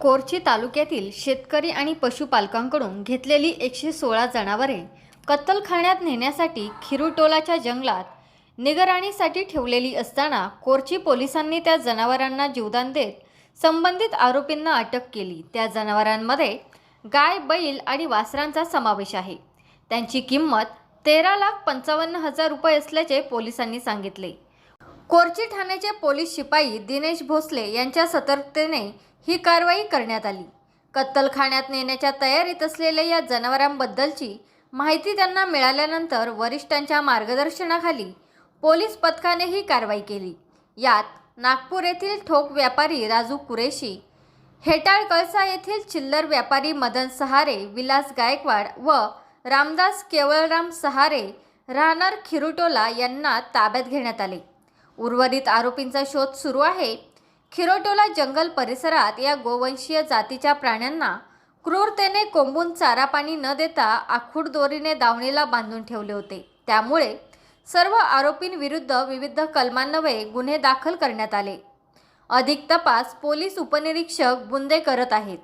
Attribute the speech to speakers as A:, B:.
A: कोरची तालुक्यातील शेतकरी आणि पशुपालकांकडून घेतलेली एकशे सोळा जनावरे कत्तलखान्यात नेण्यासाठी खिरुटोलाच्या जंगलात निगराणीसाठी ठेवलेली असताना कोरची पोलिसांनी त्या जनावरांना जीवदान देत संबंधित आरोपींना अटक केली. त्या जनावरांमध्ये गाय बैल आणि वासरांचा समावेश आहे. त्यांची किंमत तेरा लाख पंचावन्न हजार रुपये असल्याचे पोलिसांनी सांगितले. कोरची ठाण्याचे पोलीस शिपाई दिनेश भोसले यांच्या सतर्कतेने ही कारवाई करण्यात आली. कत्तलखान्यात नेण्याच्या तयारीत असलेल्या या जनावरांबद्दलची माहिती त्यांना मिळाल्यानंतर वरिष्ठांच्या मार्गदर्शनाखाली पोलीस पथकाने ही कारवाई केली. यात नागपूर येथील ठोक व्यापारी राजू कुरेशी हेटाळ कळसा येथील चिल्लर व्यापारी मदन सहारे विलास गायकवाड व रामदास केवळराम सहारे राहणार खिरुटोला यांना ताब्यात घेण्यात आले. उर्वरित आरोपींचा शोध सुरू आहे. खिरोटोला जंगल परिसरात या गोवंशीय जातीच्या प्राण्यांना क्रूरतेने कोंबून चारा पाणी न देता आखूड दोरीने दावणीला बांधून ठेवले होते. त्यामुळे सर्व आरोपींविरुद्ध विविध कलमान्वये गुन्हे दाखल करण्यात आले. अधिक तपास पोलीस उपनिरीक्षक बुंदे करत आहेत.